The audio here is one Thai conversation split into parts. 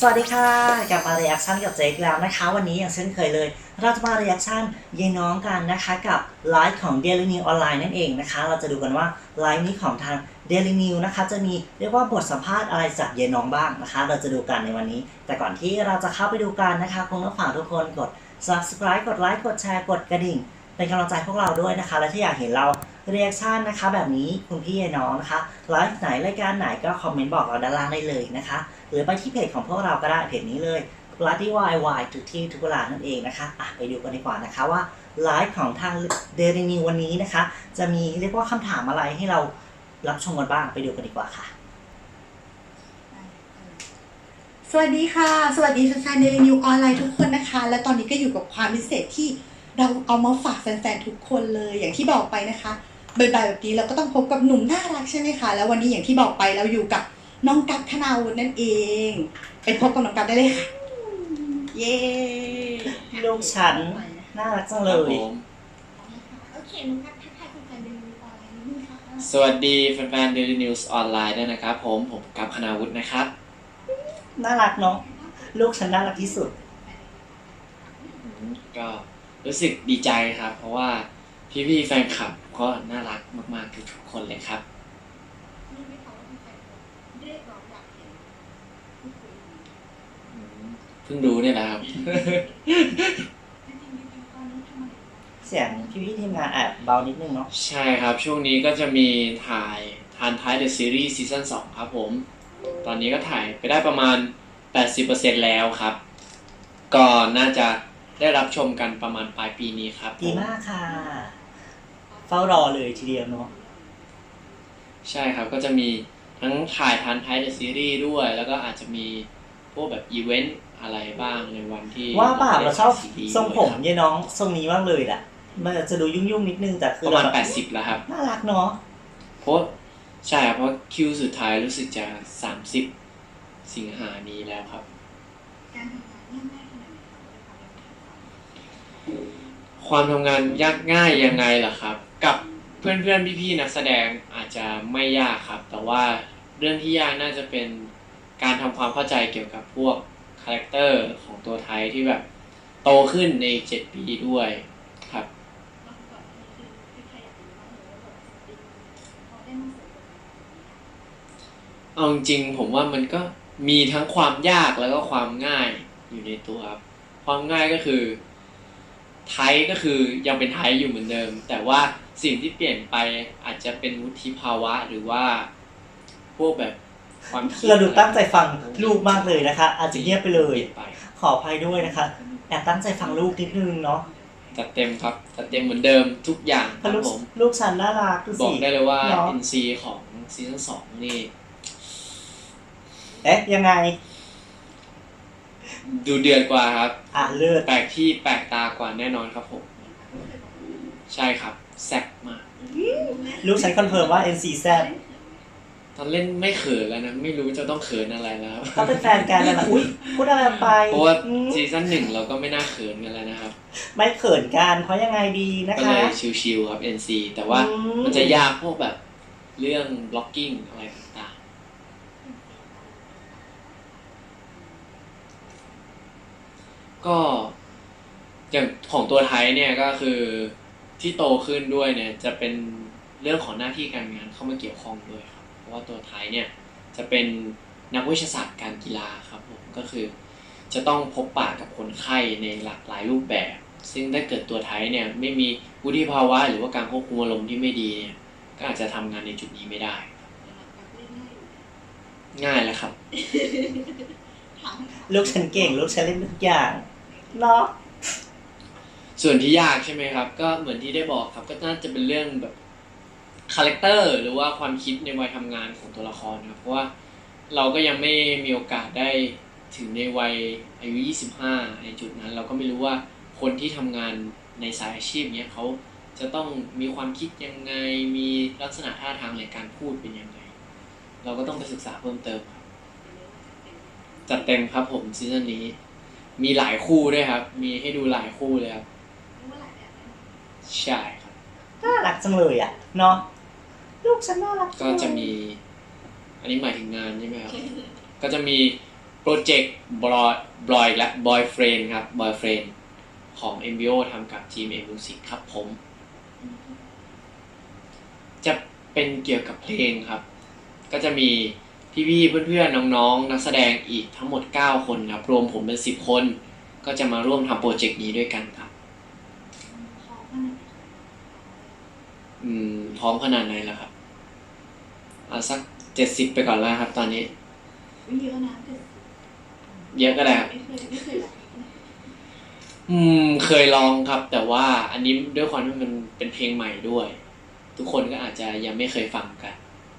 สวัสดีค่ะกลับมา r รีแอคชั่นกับเจคแล้วนะคะ วันนี้อย่างเช่นเคยเลย เราจะมา r รีแอคชั่นยายน้องกันนะคะกับไลฟ์ของ Daily New Online นั่นเองนะคะ เราจะดูกันว่าไลฟ์นี้ของทาง Daily New นะคะจะมีเรียกว่าบทสัมภาษณ์อะไรจากยายน้องบ้างนะคะ เราจะดูกันในวันนี้ แต่ก่อนที่เราจะเข้าไปดูกันนะคะคงต้องฝากทุกคนกด subscribe กดไลค์กดแชร์กดกระดิ่ง เป็นกำลังใจพวกเราด้วยนะคะ และที่อยากเห็นเรา เรีแอคชั่นนะคะ แบบนี้คุณพี่น้องนะคะไลฟ์ไหนรายการไหนก็คอมเมนต์บอกเราด้านล่างได้เลยนะคะ หรือไปที่เพจของพวกเราก็ได้เพจนี้เลย Bloody YY ทุกที่ทุกเวลานั่นเองนะคะอะไปดูกันดีกว่านะคะว่าไลฟ์ของทาง Daily New วันนี้นะคะ จะมีเรียกว่าคำถามอะไรให้เรารับชมกันบ้างไปดูกันดีกว่าค่ะ สวัสดีค่ะ สวัสดีแฟนเดลินิวออนไลน์ทุกคนนะคะ และตอนนี้ก็อยู่กับความพิเศษที่เราเอามาฝากแฟนๆทุกคนเลยอย่างที่บอกไปนะคะ บ่ายๆแบบนี้เราก็ต้องพบกับหนุ่มน่ารักใช่ไหมคะ แล้ววันนี้อย่างที่บอกไปเราอยู่กับน้องกัปคณาวุฒินั่นเอง ไปพบกับน้องกัปได้เลยค่ะ เย้ลูกฉันน่ารักจังเลยครับผมโอเคน้องกัปทักทายแฟนๆเดลินิวออนไลน์นิดนึงค่ะสวัสดีแฟนๆ Daily News ออนไลน์ด้วยนะครับ ผมผมกับคณาวุฒินะครับ น่ารักเนาะลูกฉันน่ารักที่สุดอืมก็รู้สึกดีใจครับ เพราะว่าพี่ๆแฟนคลับ ก็น่ารักมากๆทุกๆคนเลยครับนี่ไม่เขาว่าแฟนๆเรียกร้องอยากเห็นพูดคุยอืมเพิ่งรู้เนี่ยนะครับจริงๆตอนนี้ทำอะไรอยู่เสียงพี่ๆทีมงานแอบเบานิดนึงเนาะใช่ครับ ช่วงนี้ก็จะมีถ่ายทานท้าย The Series ซีซั่น2ครับผม ตอนนี้ก็ถ่ายไปได้ประมาณ 80%แล้วครับ ก็น่าจะได้รับชมกันประมาณปลายปีนี้ครับ ดีมากค่ะเฝ้ารอเลยทีเดียวเนาะใช่ครับก็จะมีทั้งถ่ายทันท้าย The Series ด้วย แล้วก็อาจจะมีพวกแบบอีเวนต์อะไรบ้างในวันที่ว่าป่าเราชอบซีรีส์ทรงผมด้วยยายน้องทรงนี้มากเลยแหละมันจะดูยุ่งๆนิดนึงแต่คคืรับอประมาณแบบ80แล้วครับน่ารักเนาะเพราะใช่ครับเพราะคิวสุดท้ายรู้สึกจะ30สิงหานี้แล้วครับการทำงานยากง่ายขนาดไหนคะด้วยความเป็นผู้ชายความทำงานยากง่ายยังไงล่ะครับ กับเพื่อนๆพี่ๆนักแสดงอาจจะไม่ยากครับ แต่ว่าเรื่องที่ยากน่าจะเป็นการทำความเข้าใจเกี่ยวกับพวกคาแรคเตอร์ของตัวไทยที่แบบโตขึ้นใน7ปีด้วยครับ เอาจริงผมว่ามันก็มีทั้งความยากแล้วก็ความง่ายอยู่ในตัวครับ ความง่ายก็คือ ไทยก็คือยังเป็นไทยอยู่เหมือนเดิม แต่ว่า สิ่งที่เปลี่ยนไปอาจจะเป็นวุฒิภาวะหรือว่า พวกแบบความคิดเราดูตั้งใจฟังลูกมากเลยนะคะ อาจจะเงียบไปเลยปนไปขออภัยด้วยนะคะแอบตั้งใจฟังลูกนิดนึงเนาะจัดเต็มครับจัดเต็มเหมือนเดิมทุกอย่างเพครัราะบลูกผมลูกฉันน่ารักดูบสิอกได้เลยว่าเนาะ NC ของซีซั่นสองนี่เอ๊ะยังไง ดูเดือดกว่าครับ อะเลือดแปลกที่แปลกตากว่าแน่นอนครับผม ใช่ครับ แซ่บมากลูกฉันคอนเฟิร์มว่า NC แซดตอนเล่นไม่เขินแล้วนะ ไม่รู้จะต้องเขินอะไรแล้วเขาเป็นแฟนกันแล้วนะอุ้ยพูดอะไรไปเพราะว่าอืมซีซั่นหนึ่งเราก็ไม่น่าเขินกันแล้วนะครับ ไม่เขินกันเพราะยังไงดีนะก็คะเลยชิลๆครับ NC แต่ว่าอืมันจะยากพวกแบบเรื่อง blocking อะไรต่างๆก็อย่างของตัวไทยเนี่ยก็คือ ที่โตขึ้นด้วยเนี่ยจะเป็นเรื่องของหน้าที่การงานเข้ามาเกี่ยวข้องด้วยครับ เพราะว่าตัวไทยเนี่ยจะเป็นนักวิทยาศาสตร์การกีฬาครับผมก็คือ จะต้องพบปะกับคนไข้ในหลากหลายรูปแบบ ซึ่งถ้าเกิดตัวไทยเนี่ยไม่มีวุฒิภาวะหรือว่าการควบคุมอารมณ์ที่ไม่ดีเนี่ยก็อาจจะทำงานในจุดนี้ไม่ได้ ง่ายแล้วครับ ลูกฉันเก่ง ลูกฉันเล่นทุกอย่างเนาะ ส่วนที่ยากใช่ไหมครับ ก็เหมือนที่ได้บอกครับ ก็น่าจะเป็นเรื่องแบบคาแรคเตอร์หรือว่าความคิดในวัยทำงานของตัวละครครับเพราะว่าเราก็ยังไม่มีโอกาสได้ถึงในวัยอายุ 25 ในจุดนั้น เราก็ไม่รู้ว่าคนที่ทำงานในสายอาชีพเนี้ยเขาจะต้องมีความคิดยังไง มีลักษณะท่าทางในการพูดเป็นยังไง เราก็ต้องไปศึกษาเพิ่มเติมครับจัดเต็มครับผมซีซั่นนี้ มีหลายคู่ด้วยครับ มีให้ดูหลายคู่เลยครับ ใช่ครับน่ารักจังเลยอะเนาะลูกฉันน่ารักก็จะมี อันนี้หมายถึงงานใช่ไหมครับก็จะมีโปรเจกต์บอยบอยและบอยเฟรนครับบอยเฟรนของ MBO ทำกับทีม M Music ครับผม จะเป็นเกี่ยวกับเพลงครับ ก็จะมีพี่ๆเพื่อนๆน้องๆ นักแสดงอีกทั้งหมด 9 คนครับ รวมผมเป็น 10 คน ก็จะมาร่วมทำโปรเจกต์นี้ด้วยกันครับ อืมพร้อมขนาดไหนแล้วครับเอาสักเจ็ดสิบไปก่อนแล้วครับ ตอนนี้ ไม่เยอะนะแต่เยอะก็ได้ครับไม่เคยไม่เคยหรอกอืม เคยลองครับ แต่ว่าอันนี้ด้วยความที่มันเป็นเพลงใหม่ด้วย ทุกคนก็อาจจะยังไม่เคยฟังกัน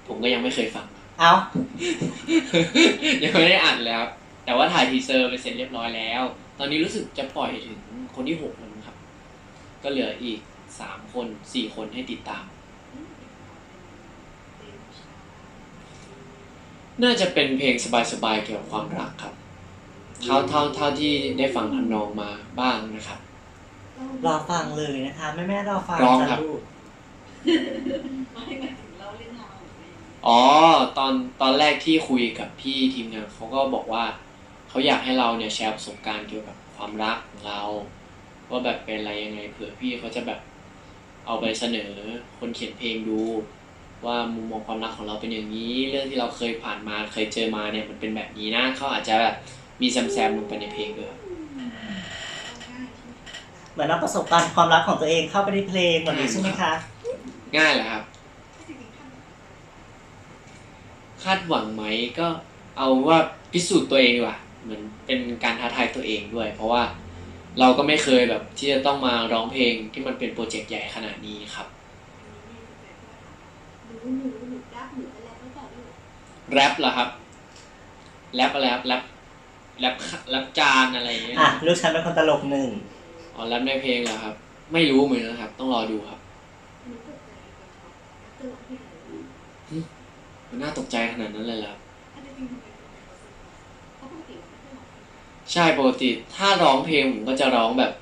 ผมก็ยังไม่เคยฟัง เอายังไม่ได้อ่านเลยครับแต่ว่าถ่ายทีเซอร์ไปเสร็จเรียบร้อยแล้ว ตอนนี้รู้สึกจะปล่อยถึงคนที่หกแล้วมั้งครับ ก็เหลืออีก สามคนสี่คนให้ติดตาม น่าจะเป็นเพลงสบายๆเกี่ยวกับความรักครับ เท่าเท่าเท่าที่ได้ฟังทำนองมาบ้างนะครับ รอฟังเลยนะคะแม่แม่ๆรอฟังร้องจ้ะครับลูกไม่หมายถึงเล่าเรื่องราวของตัวเองอ๋อตอนตอนแรกที่คุยกับพี่ทีมงานเขาก็บอกว่าเขาอยากให้เราเนี่ยแชร์ประสบการณ์เกี่ยวกับความรักของเรา ว่าแบบเป็นอะไรยังไงเผื่อพี่เขาจะแบบ เอาไปเสนอคนเขียนเพลงดู ว่ามุมมองความรักของเราเป็นอย่างนี้ เรื่องที่เราเคยผ่านมาเคยเจอมาเนี่ยมันเป็นแบบนี้นะเขาอาจจะแบบมีแซมๆลงไปในเพลงด้วยครับเหมือนเอาประสบการณ์ความรักของตัวเองเข้าไปในเพลงแบบนี้ใช่ไหมคะง่ายแหละครับ คาดหวังไหมก็เอาว่าพิสูจน์ตัวเองดีกว่าเหมือนเป็นการท้าทายตัวเองด้วย เพราะว่า เราก็ไม่เคยแบบที่จะต้องมาร้องเพลงที่มันเป็นโปรเจกต์ใหญ่ขนาดนี้ครับหนูหนูหนูรักหนูอะไรก็ต่อลูกแรปเหรอครับแรปอะไรครับแรปแรปแรปจานอะไรอย่างเงี้ยอะลูกฉันเป็นคนตลกหนึ่งอ๋อแรปในเพลงเหรอครับ ไม่รู้เหมือนกันครับ ต้องรอดูครับหนูตกใจกับเขาแล้วก็ร้องเพลงอะไรมันน่าตกใจขนาดนั้นเลยเหรอ ใช่ปกติถ้าร้องเพลงผมก็จะร้องแบบ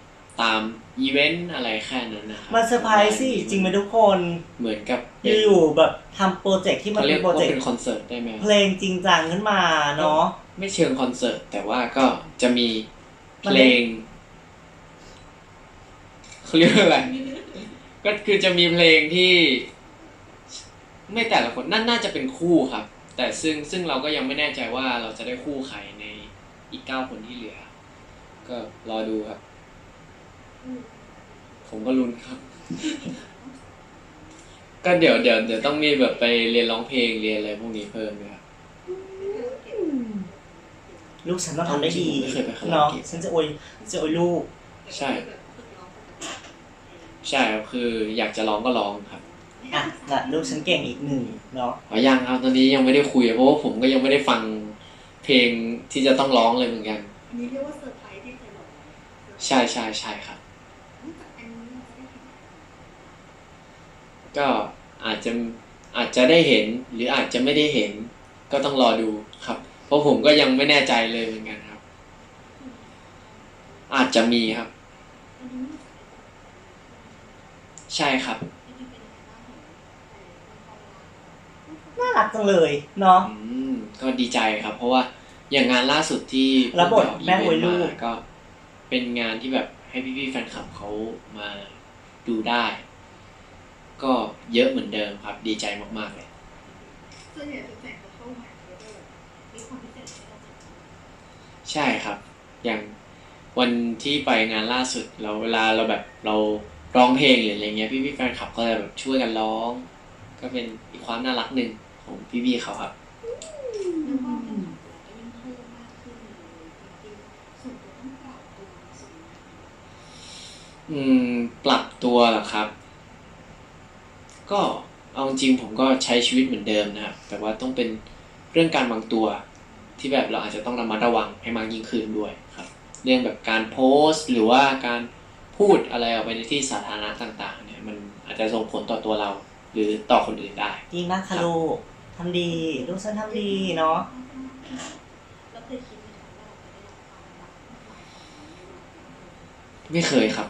ตามอีเวนต์อะไรแค่นั้นนะครับมาเซอร์ไพรส์สิจริงไหมทุกคนเหมือนกับเป็นอยู่ๆแบบทำโปรเจกต์ที่มันเขาเรีเป็ยกนโปรว่าเจกต์เป็นคอนเสิร์ตได้ไหมครับเพลงจริงจังขึ้นมาเนาะไม่เชิงคอนเสิร์ตแต่ว่าก็จะมีเพลงเขาเรียกว่าอะไรก็คือจะมีเพลงที่ ไม่แต่ละคนนั่นน่าจะเป็นคู่ครับ แต่ซึ่งซึ่งเราก็ยังไม่แน่ใจว่าเราจะได้คู่ใครใน อีกเก้าคนที่เหลือ ก็รอดูครับ ผมก็ลุ้นครับ ก็เดี๋ยวเดี๋ยวเดี๋ยวต้องมีแบบไปเรียนร้องเพลงเรียนอะไรพวกนี้เพิ่มด้วยครับลูกฉันต้องทำได้ดีไม่เคยไปคาราโอเนาะเกะฉันจะอวยจะอวยลูก ใช่ ใช่ครับคืออยากจะร้องก็ร้องครับอะน่ะลูกฉันเก่งอีกหนึ่งเนาะอ๋อยังครับตอนนี้ยังไม่ได้คุยเพราะว่าผมก็ยังไม่ได้ฟัง เพลงที่จะต้องร้องเลยเหมือนกัน อันนี้เรียกว่าเซอร์ไพรส์ที่เคยบอกใช่ใช่ใช่ครับนอกจากอันนี้เราจะได้เห็นก็อาจจะอาจจะได้เห็นหรืออาจจะไม่ได้เห็น ก็ต้องรอดูครับ เพราะผมก็ยังไม่แน่ใจเลยเหมือนกันครับ อาจจะมีครับอันนี้ใช่ครับจริงๆเป็นยังไงบ้างของแต่ละคนน่ารักจังเลยเนาะอืม ก็ดีใจครับ เพราะว่าอย่างงานล่าสุดที่แล้วบทผมไปแม่ออกอวยอีเวนต์ลูกมาก็เป็นงานที่แบบให้พี่ๆแฟนคลับเขามาดูได้ ก็เยอะเหมือนเดิมครับ ดีใจมากๆเลยส่วนใหญ่แฟนๆเขาเข้ามาเขาจะแบบมีความพิเศษให้เราจัดใช่ครับ อย่างวันที่ไปงานล่าสุดเราเวลาเราแบบเราร้องเพลงหรืออะไรเงี้ยพี่ๆแฟนคลับก็จะแบบช่วยกันร้อง ก็เป็นอีกความน่ารักหนึ่งของพี่ๆเขาครับ แล้วก็แฟนคลับเราจะยิ่งเพิ่มมากขึ้นเลยจริงๆส่วนตัวต้องปรับตัวสูงอืม ปรับตัวเหรอครับ ก็เอาจริงผมก็ใช้ชีวิตเหมือนเดิมนะครับแต่ว่าต้องเป็นเรื่องการวางตัวที่แบบเราอาจจะต้องระมัดระวังให้มากยิ่งขึ้นด้วยครับ เรื่องแบบการโพสต์หรือว่าการพูดอะไรออกไปในที่สาธารณะต่าง ๆ เนี่ย มันอาจจะส่งผลต่อตัวเรา หรือต่อคนอื่นได้ดีมากค่ะลูก ทำดีลูกฉันทำดีเนาะแล้วเคยคิดไหมคะว่าเราจะได้รับความรักมากมายของเราในวันนี้ไม่เคยครับ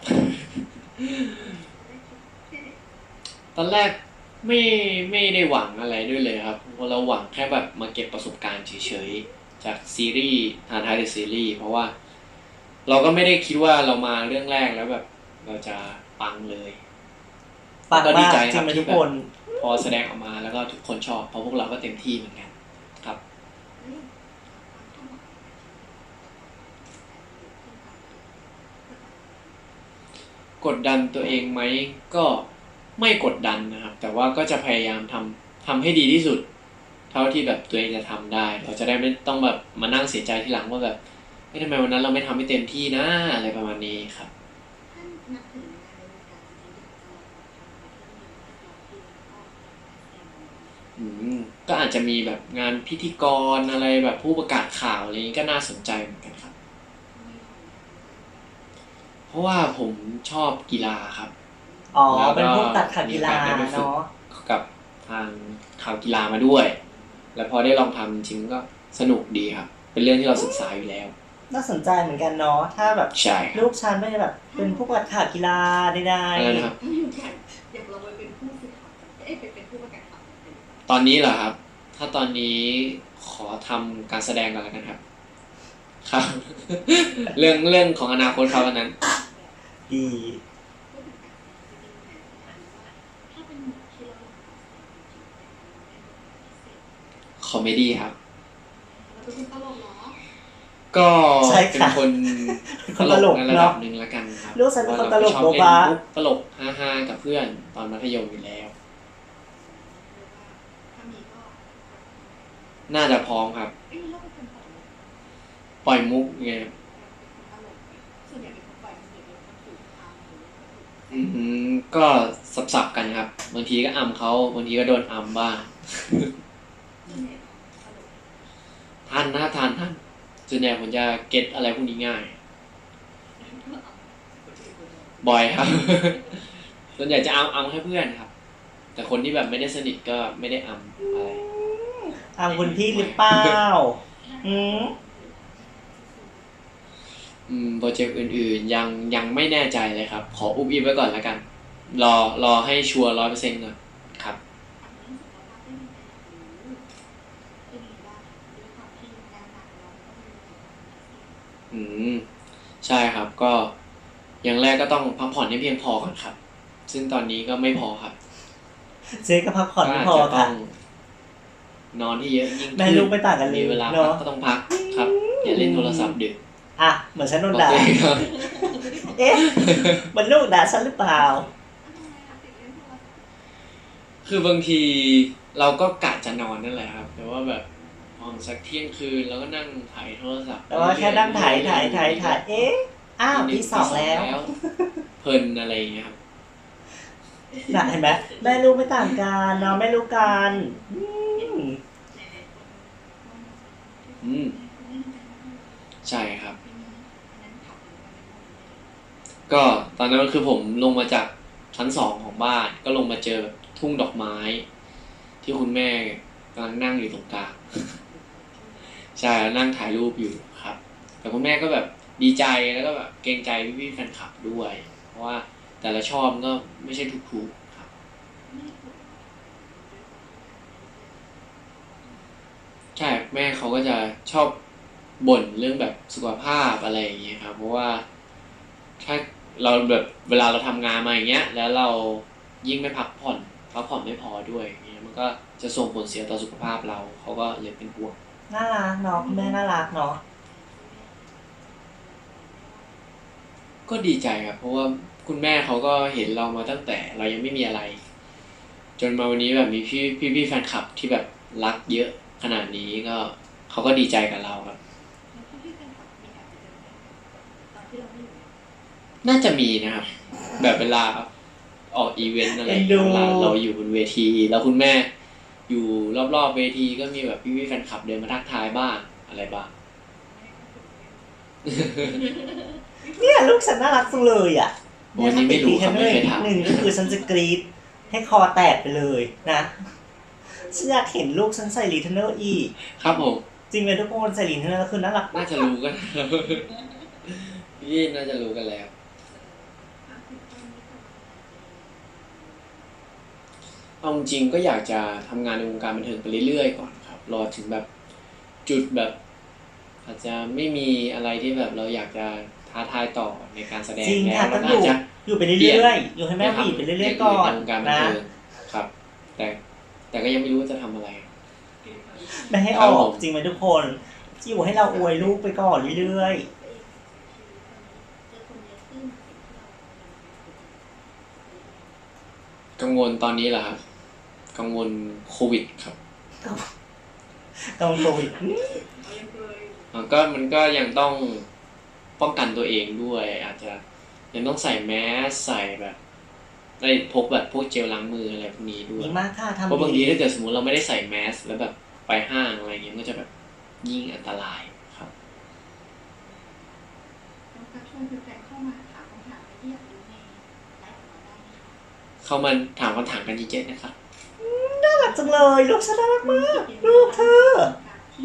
ตอนแรกไม่ไม่ได้หวังอะไรด้วยเลยครับเพราะเราหวังแค่แบบมาเก็บประสบการณ์เฉยๆ จากซีรีส์ทานทายเดอะซีรีส์เพราะว่า เราก็ไม่ได้คิดว่าเรามาเรื่องแรกแล้วแบบ เราจะปังเลย ปังก็ดีมากใจจครัริบงไหมที่ทุกแบบคน พอแสดงออกมาแล้วก็ทุกคนชอบเพราะพวกเราก็เต็มที่เหมือนกันครับ กดดันตัวเองไหมก็ไม่กดดันนะครับ แต่ว่าก็จะพยายามทำทำให้ดีที่สุด เท่าที่แบบตัวเองจะทำได้ เราจะได้ไม่ต้องแบบมานั่งเสียใจทีหลังว่าแบบทำไมวันนั้นเราไม่ทำให้เต็มที่นะอะไรประมาณนี้ครับ อืม ก็อาจจะมีแบบงานพิธีกรอะไรแบบผู้ประกาศข่าวอะไรนี้ก็น่าสนใจเหมือนกันครับ เพราะว่าผมชอบกีฬาครับ อ๋อแล้วก็เป็นพวกตัดขัดกีฬามีโอกาสได้ไปฝึกเนาะกับทางข่าวกีฬามาด้วย แล้วพอได้ลองทำจริงก็สนุกดีครับ เป็นเรื่องที่เราศึกษาอยู่แล้ว น่าสนใจเหมือนกันเนาะ ถ้าแบบใช่ครับลูกฉันไม่ได้แบบ เป็นผู้ประกาศกีฬาใดอะไรนะครับอยากลองไปเป็นผู้ ตอนนี้เหรอครับ ถ้าตอนนี้ขอทำการแสดงก่อนแล้วกันครับ ครับ เรื่องเรื่องของอนาคตเขาวันนั้นๆดีคอมเมดี้ครับเราเป็นตลกเหรอก็ใช่เป็นค่ะคนเป็นคตนลตลกกในระดับเนาะหนึ่งแล้วกันครับลูกฉันเป็นคนตลกพราะเราชอบโบ๊ะเล่นบะมุกตลกฮาๆกับเพื่อนตอนมัธยมอยู่แล้ว ถ้ามีก็ น่าจะพร้อมครับเอ้ยเราเป็นคนตลกปล่อยมุกไงตลกส่วนใหญ่เป็นคนปล่อยมันเดี๋ยวมันถูกทำหรืออืมก็สับๆกันครับ บางทีก็อำเขาบางทีก็โดนอำบ้างส่วนใหญ่ตลกท่านนะท่านท่านส่วนใหญ่ผมจะเก็ตอะไรพวกนี้ง่าย บ่อยครับ ส่วนใหญ่จะอำอำให้เพื่อนครับ แต่คนที่แบบไม่ได้สนิทก็ไม่ได้อำอะไร ตามคุณพี่หรือเปล่าอืมอืมโปรเจกต์อื่นๆ ยังยังไม่แน่ใจเลยครับ ขออุบอิบไว้ก่อนแล้วกัน รอรอให้ชัวร์ร้อยเปอร์เซ็นต์ก่อนครับ อืม ใช่ครับก็ อย่างแรกก็ต้องพักผ่อนให้เพียงพอก่อนครับ ซึ่งตอนนี้ก็ไม่พอครับเจ๊ก็พักผ่อนไม่พอก็าจจะต้ค่ะอง นอนที่เยอะยิ่งขึ้นแม่ลูกไม่ต่างกันเลยมีเวลาเนอะพักก็ต้องพักครับ อย่าเล่นโทรศัพท์ดึกอะ เหมือนฉันโดนบอกด่าตัวเองครับเอ๊ะมันลูกด่าฉันหรือเปล่า คือบางทีเราก็กะจะนอนนั่นแหละครับ แต่ว่าแบบพอสักเที่ยงคืนเราก็นั่งถ่ายโทรศัพท์แต่ว่าแค่นั่งถ่ายถ่ายถ่ายถ่ายเอ๊ะอ้าวตีหนึ่ตีสองแล้ว เพลินอะไรอย่างเงี้ยครับน่ะเห็นไหมแม่ลูกไม่ต่างกันเนาะแม่ลูกกันอืม อืมใช่ครับ ก็ตอนนั้นก็คือผมลงมาจากชั้นสองของบ้าน ก็ลงมาเจอทุ่งดอกไม้ ที่คุณแม่กำลังนั่งอยู่ตรงกลางใช่แล้วนั่งถ่ายรูปอยู่ครับ แต่คุณแม่ก็แบบดีใจแล้วก็แบบเกรงใจพี่ๆแฟนคลับด้วย เพราะว่าแต่ละชอบก็ไม่ใช่ทุกๆครับ ใช่แม่เขาก็จะชอบบ่นเรื่องแบบสุขภาพอะไรอย่างเงี้ยครับเพราะว่าถ้าเราแบบเวลาเราทำงานมาอย่างเงี้ย แล้วเรายิ่งไม่พักผ่อนพักผ่อนไม่พอด้วยอย่างเงี้ยมันก็จะส่งผลเสียต่อสุขภาพเราเขาก็เลยเป็นห่วงน่ารักเนาะคุณแม่น่ารักเนาะก็ดีใจครับเพราะว่าคุณแม่เขาก็เห็นเรามาตั้งแต่เรายังไม่มีอะไร จนมาวันนี้แบบมีพี่พี่พี่แฟนคลับที่แบบรักเยอะ ขนาดนี้ก็เขาก็ดีใจกับเราครับ น่าจะมีนะครับ แบบเวลาออกอีเวนต์อะไรอย่างเงี้ยเวลาเราอยู่บนเวที แล้วคุณแม่ อยู่รอบๆเวทีก็มีแบบพี่ๆแฟนคลับเดินมาทักทายบ้างอะไรบ้างเนี่ยลูกฉันน่ารักจังเลยอะวันนี้ไม่รู้ครับไม่เคยถามหนึ่งก็คือฉันจะกรีดให้คอแตกไปเลยนะ ฉันอยากเห็นลูกฉันใส่รีเทนเนอร์อีก ครับผม จริงไหมทุกคนใส่รีเทนเนอร์คือน่ารักน่าจะรู้กันพี่น่าจะรู้กันแล้ว เอาจริงๆก็อยากจะทำงานในวงการบันเทิงไปเรื่อยๆก่อนครับ รอถึงแบบจุดแบบ อาจจะไม่มีอะไรที่แบบเราอยากจะท้าทายต่อในการแสดงจริงแล้วค่ะเราต้องก็ออายู่จจะ อยู่ไปเรื่อยๆอยู่ให้แม่บีบไปเรื่อยๆก่อนในวงการบันนะ เทิงครับ แต่ แต่ก็ยังไม่รู้ว่าจะทำอะไร ไม่ให้อครับอผกมจริงไหมทุกคนอยู่ให้เราอวยลูกไปก่อนเรื่อยๆกังวลตอนนี้เหรอครับกังวลโควิดครับต้องโควิดมันก็มันก็ยังต้องป้องกันตัวเองด้วย อาจจะยังต้องใส่แมสใส่แบบ ได้พกแบบพวกเจลล้างมืออะไรพวกนี้ด้วยดีมากค่ะทำเพราะบางดีทีถ้าเกิดสมมติเราไม่ได้ใส่แมสแล้วแบบไปห้างอะไรเงี้ยมันก็จะแบบยิ่งอันตรายครับน้องครับชวนแฟนๆเข้ามาถามคำถามที่อยากรู้ในไลฟ์ของเราได้นะคะเข้ามาถามคำถามกันเยอะๆนะครับน่ารักจังเลยลูกฉันน่ารักมากลูกเธอ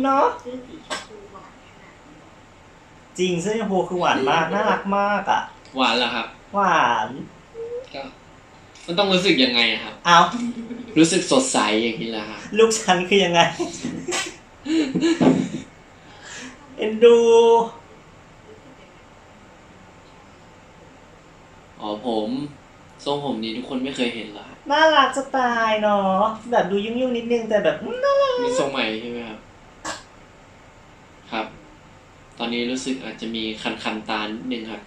เนาะชื่อสีชมพูหวานขนาดนี้จริงเสื้อชมพูคือหวานมากน่ารักมากอะ หวานเหรอครับ หวานก็ มันต้องรู้สึกยังไงอะครับ เอารู้สึกสดใสอย่างนี้แหละครับ ลูกฉันคือยังไง เอ็นดู อ๋อผมทรงผมนี้ทุกคนไม่เคยเห็นเหรอครับน่ารักจะตายเนาะแบบดูยุ่งๆนิดนึงแต่แบบอืมน่ารักมีทรงใหม่ใช่ไหมครับ ครับ ตอนนี้รู้สึกอาจจะมีคันคันๆตานิดนึงครับ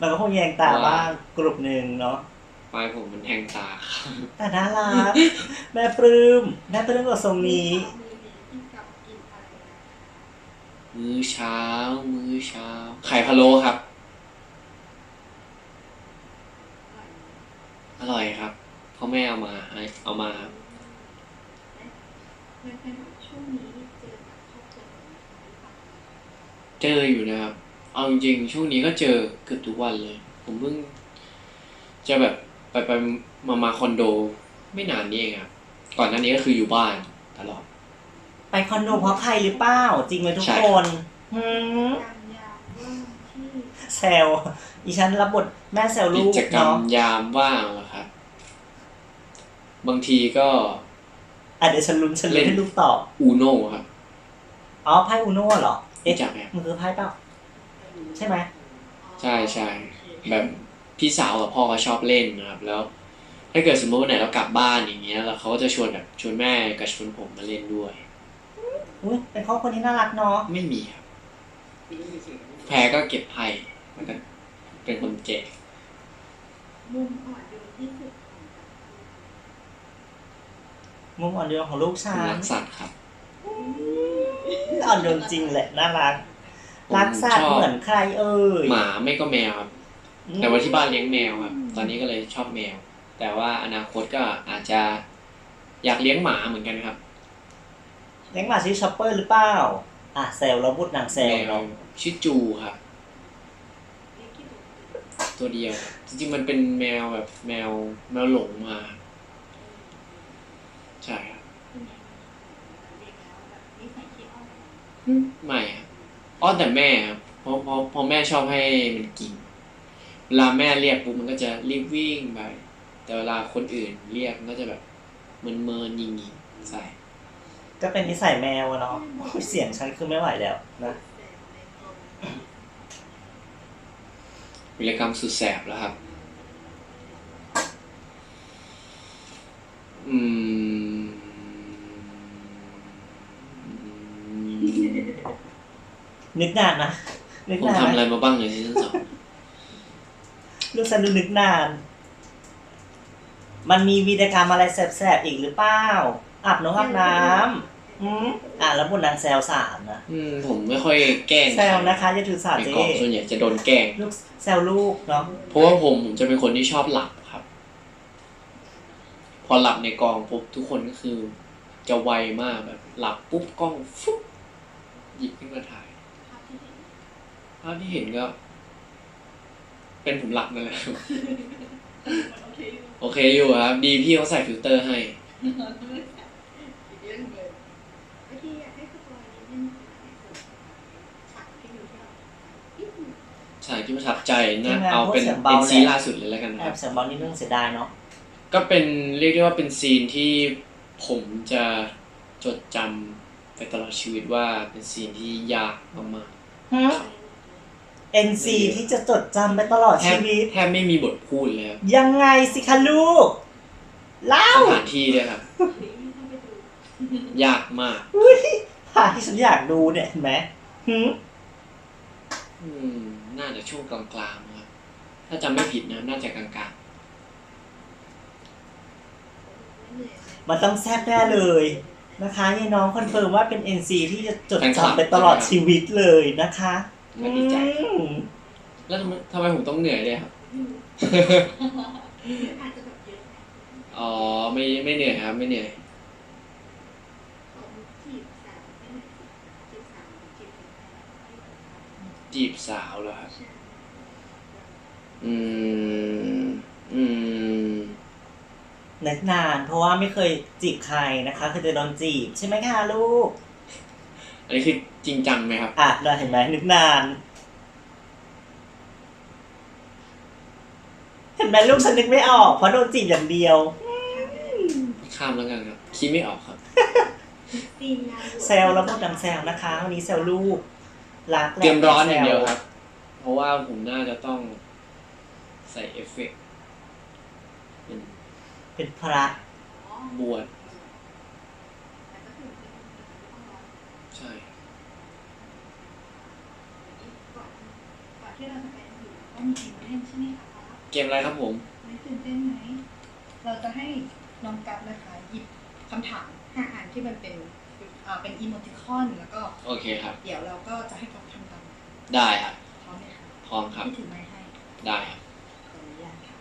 มันก็คงแยงตาบ้างกลุ่มหนึ่งเนาะ ปลายผมมันแทงตาครับแต่น่ารักแม่ปลื้มแม่ปลื้มกับทรงนี้ มื้อเช้า มื้อเช้า ไข่พะโล้ครับ อร่อยครับเพราะแม่เอามาให้เอามาครับแฟนๆช่วงนี้เจอกับครอบครัวของเราเจออยู่นะครับ เอาจริงๆช่วงนี้ก็เจอเกือบทุกวันเลย ผมเพิ่งจะแบบ ไปไปมามาคอนโด ไม่นานนี้เองครับก่อนหน้านี้ก็คืออยู่บ้านตลอด ไปคอนโดเพราะใครหรือเปล่าจริงไหมทุกใช่คนหืมการยามว่างที่แซวอีฉันรับบทแม่แซวกิลูกจกรรมเนาะยามว่างเหรอครับ บางทีก็อะเดี๋ยวฉันลุ้นฉันเล่เล่นนให้ลูกตอบอูโน่ครับอ๋อไพ่อูโน่เหรอเอ๊ะรู้จักไหมครับมันคือไพ่เปล่าใช่ไหมใช่ใช่แบบ พี่สาวกับพ่อเขาชอบเล่นนะครับ แล้ว ถ้าเกิดสมมติวันไหนเรากลับบ้านอย่างเงี้ยแล้วเขาก็จะชวนแบบชวนแม่กับชวนผมมาเล่นด้วย อุ้ยเป็นครอบครัวที่น่ารักเนาะไม่มีครับแพ้ก็เก็บไพ่มันก็เป็นคนแจกมุมอ่อนโยนที่สุดของมุมอ่อนโยนของลูกผมฉันรักสัตว์ครับอ่อนโยนจริงแหละน่ารักผมรักสัตชว์อบเหมือนใครเอ่ยหมาไม่ก็แมวครับ แต่ว่าที่บ้านเลี้ยงแมวครับตอนนี้ก็เลยชอบแมว แต่ว่าอนาคตก็อาจจะอยากเลี้ยงหมาเหมือนกันครับ เลี้ยงหมาชื่อช็อปเปอร์หรือเปล่าอะแซวแล้วพูดนางแซวแมวเนาะชื่อจูครับตัวเดียว จริงๆมันเป็นแมวแบบแมวแมวหลงมา ใช่ครับนิสัยขี้อ้อนไม่ครับอ้อนแต่แม่ครับเพราะเพราะเพราะแม่ชอบให้มันกิน เวลาแม่เรียกปุ๊บมันก็จะรีบวิ่งไป แต่เวลาคนอื่นเรียกมันก็จะแบบเมินเมินๆยิงยิงๆใส่ก็เป็นนิสัยแมวอะเนาะโอ้ยเสียงฉันคือไม่ไหวแล้วนะวิรกรรมสุดแสบแล้วครับ อืม นึกนานนะนึกผมนานทำอะไรนะมาบ้างในซีซั่นสอง ลูกฉันดูนึกนาน มันมีวีรกรรมอะไรแสบๆอีกหรือเปล่าอาบน้องอาบน้ำอืมอะแล้วบนนางแซวสามนะอืมผมไม่ค่อยแกล้งแซวนะคะอย่าถือสาในเจ๊กองส่วนใหญ่จะโดนแกล้งลูกแซวลูกเนาะเพราะว่าผมผมจะเป็นคนที่ชอบหลับครับ พอหลับในกองปุ๊บทุกคนก็คือ จะไวมากแบบ หลับปุ๊บกล้องฟุ๊บหยิบขึ้นมาถ่ายภาพที่เห็นก็ เป็นผมหลับนั่นแหละโอเคอยู่ครับดีพี่เขาใส่ฟิลเตอร์ให้วิธีอยากให้สปอยนิดนึงฉากที่อยู่ที่เราฉากที่ประทับใจนะเอาเป็นเป็นซีนล่าสุดเลยแล้วกันแอนะครับบเสียงเบอลนิดนึงเสียดายเนาะก็เป็นเรียกได้ว่าเป็นซีนที่ผมจะจดจำแตลอดชีวิตว่าเป็นซีนที่ยากมากฮะ NC ที่จะจดจำไปตลอดๆแทชีบวิต แทบไม่มีบทพูดเลยครับยังไงสิคะลูก เล่าสถานที่ด้วยครับ ยากมากอุ้ยภาพที่ฉันอยากดูเนี่ยเห็นไหมหืมอืมน่าจะช่วงกลางๆนะครับ ถ้าจำไม่ผิดนะน่าจะกลางมันต้องแซ่บแน่เลยนะคะยายน้องคอนเฟิร์มว่าเป็น NC ที่จะจดจำไปตลอดชีวิตเลยนะคะ ๆ ก็ดีใจอืมแล้วทำไมทำไมผมต้องเหนื่อยด้วยครับ อาจจะแบบเยอะอ๋อไม่ไม่เหนื่อยครับ ไม่เหนื่อยจีบสาวไม่ไหนจีบสาวจีบจีบสาวเหรอครับอืม อืมนึกนานเพราะว่าไม่เคยจีบใครนะคะเคยจะโดนจีบใช่ไหมคะลูกอั นนี้คือจริงจังไหมครับ อะเราเห็นไหมนึกนาน เห็นไหมลูกฉันนึกไม่ออก เพราะโดนจีบอย่างเดียว ข้ามแล้วกันครับคิดไม่ออกครับ ซีนงานแซลแล้วพูดดังแซลนะคะ วันนี้แซลลูกรักแหละเตรียมร้อนอย่างเดียวแซครับ เพราะว่าผมน่าจะต้องใส่เอฟเฟกต์เป็นเป็นพระบวช ใช่ก่อนที่เราจะไปถึงก็มีเกมเล่นใช่ไหมคะเกมอะไรครับผมไม่ตื่นเต้นไหมเราจะให้น้องกัฟนะคะหยิบคำถามห้าอันที่มันเป็นอ่าเป็นอีโมติคอนแล้วก็โอเคครับ เดี๋ยวเราก็จะให้กัฟทำตามได้ครับพร้อมไหมคะพร้อมครับที่ถือไม้ให้ได้ครับขออนุญาตค่ะ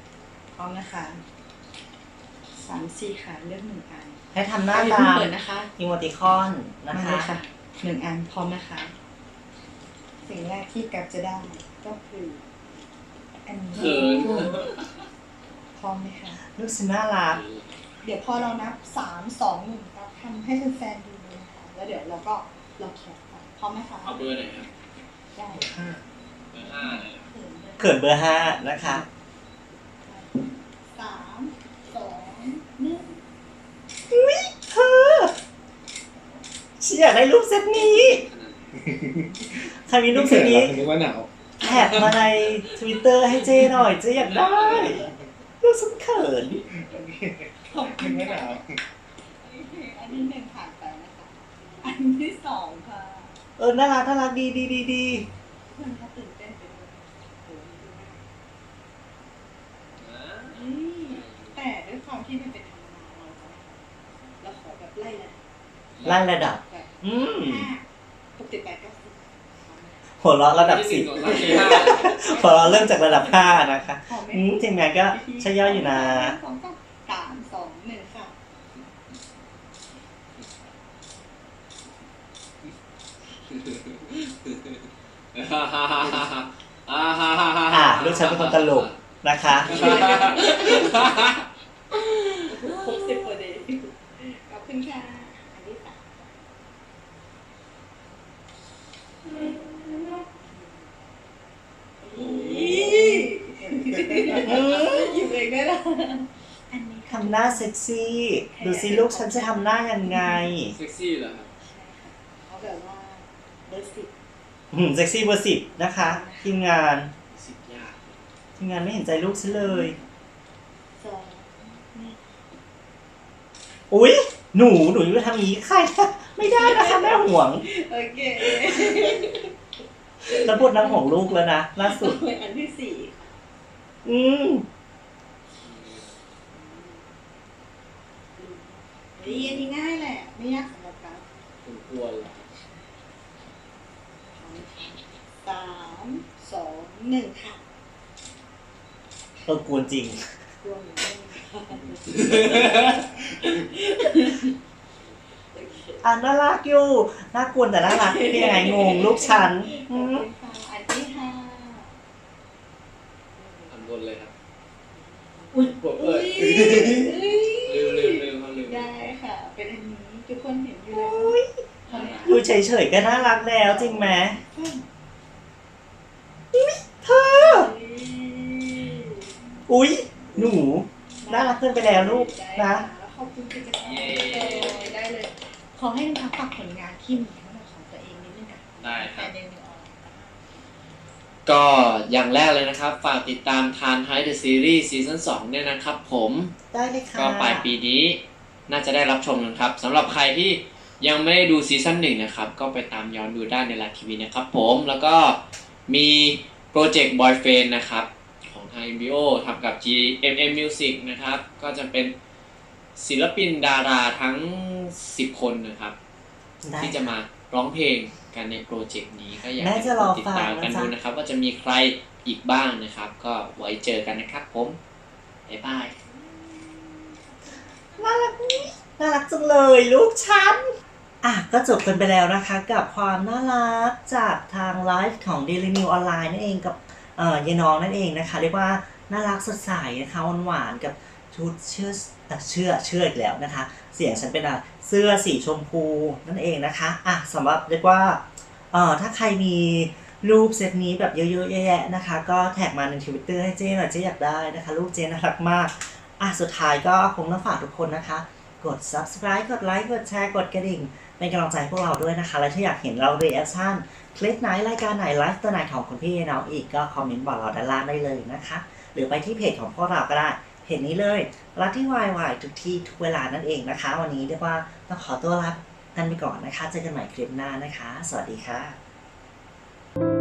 พร้อมนะคะสามสี่ค่ะเลือกหนึ่งอันให้ทำหน้าอย่ตามเพิ่งเปิดนะคะ อีโมติคอนนะมาคะเลยค่ะ หนึ่งอันพร้อมนะคะ สิ่งแรกที่กัฟจะได้ก็คืออันนี้เขินพร้อมไหมคะ ลูกฉันน่ารักเดี๋ยวพอเรานับสามสองหนึ่งกัฟทำให้แฟนๆดูเลยนะคะแล้วเดี๋ยวเราก็เราแคปไปพร้อมไหมคะเอาเบอร์ไหนครับได้เบอร์ห้าเลยเหรอเขินเบอร์ห้านะคะ สามสองหนึ่ง เธอ ฉันอยากได้รูปเซตนี้ใครมีรูปเซตนี้นึกว่าหนาวแท็กมาในทวิตเตอร์ให้เจ้หน่อยเจ้อยากได้รูปฉันเขินขอบคุณค่ะอันนี้หนึ่งผ่านไปนะคะอันที่สองค่ะ เออน่ารักน่ารักดีดีดีดีเพื่อนเขาตื่นเต้นไปด้วยโอ้โหดูมากอืมแต่ด้วยความที่มันเป็นธรรมดาเราจะเราขอแบบไล่ละไล่ระดับแบบ หัวเราะระดับสี่หัวเราะเริ่มจากระดับห้านะคะอืมทีมงานก็ใช้ย่อยอยู่นะสามสองหนึ่งค่ะาลูกชายเป็นคนตลกนะคะ ทำหน้าเซ็กซี่ ดูสิลูกฉันจะทำหน้ายังไง เซ็กซี่เหรอครับใช่ค่ะเขาแบบว่าเบอร์สิบอืมเซ็กซี่เบอร์สิบนะคะทีมงานสิบยากทีมงานไม่เห็นใจลูกฉันเลย สองนี่อุ๊ย หนูหนูจะทำอย่างนี้ใครนะไม่ได้นะคะแม่ห่วงโอเคแล้วพูดน้ำของลูกแล้วนะล่าสุด อันที่สี่ค่ะอืม ดีอันนี้ง่ายแหละไม่ยากสำหรับเราผมกลัวเหรอสามสองหนึ่งค่ะเออกวนจริงรวมอยู่ด้วยโอเคอะน่ารักอยู่น่ากวนแต่น่ารักเป็นยังไงงงลูกฉันขอือบมคุณค่ะอันที่ห้าอันบนเลยครับ อุ๊ยกดเปิดลืมลืมลืมเขาลืม ได้ค่ะ เป็นอันนี้ ทุกคนเห็นอยู่แล้วอุ๊ยพอไหมคะดูเฉยๆก็น่ารักแล้วจริงไหมเธอ อุ๊ย หนู น่ารักเกินไปแล้วลูกนะขอบคุณกิจกรรมเลยได้เลย ขอให้น้องพักฝากผลงานที่มีของตัวเองนิดนึงค่ะได้คแฟรับ นเดนิวออน ก็อย่างแรกเลยนะครับ ฝากติดตามทานไฮเดอะซีรีส์ซีซั่น2เนี่ยนะครับผม ได้เลยค่ะ ก็ปลายปีนี้ น่าจะได้รับชมกันครับสำหรับใครที่ยังไม่ได้ดูซีซั่นหนึ่งนะครับ ก็ไปตามย้อนดูได้ในไลน์ทีวีนะครับผมแล้วก็มีโปรเจกต์ Boyfriend นะครับ ของทาง MBO ทำกับ GMM Music นะครับ ก็จะเป็นศิลปินดาราทั้ง 10 คนนะครับได้ที่จะมาร้องเพลงกันในโปรเจกต์นี้ก็อยากแม่ให้จะรอติดตามฟังนะกันจ๊ะดูนะครับ ว่าจะมีใครอีกบ้างนะครับ ก็ไว้เจอกันนะครับผมบ๊ายบาย น่ารักนี่น่ารักจังเลยลูกฉัน อะก็จบกันไปแล้วนะคะ กับความน่ารักจากทางไลฟ์ของ Daily New Online นั่นเองกับเอ่อยายน้องนั่นเองนะคะ เรียกว่าน่ารักสดใสนะคะหวานๆกับชุดเชื่อเชื่อเชื่ออีกแล้วนะคะ เสียงฉันเป็นเสื้อสีชมพูนั่นเองนะคะอะสำหรับเรียกว่าเอ่อถ้าใครมีรูปเซตนี้แบบเยอะๆแยะๆนะคะ ก็แท็กมาในทวิตเตอร์ให้เจ๊หน่อยเจ๊อยากได้นะคะ รูปเจ๊น่ารักมาก อะสุดท้ายก็คงต้องฝากทุกคนนะคะ กด subscribe กดไลค์กดแชร์กดกระดิ่ง เป็นกำลังใจให้พวกเราด้วยนะคะ และถ้าอยากเห็นเรา reaction คลิปไหนรายการไหนไลฟ์ตัวไหนของคุณพี่น้องอีกก็คอมเมนต์บอกเราด้านล่างได้เลยนะคะ หรือไปที่เพจของพวกเราก็ได้เพจนี้เลยรักที่วายวายทุกที่ทุกเวลานั่นเองนะคะ วันนี้เรียกว่าต้องขอตัวลากันไปก่อนนะคะ เจอกันใหม่คลิปหน้านะคะ สวัสดีค่ะ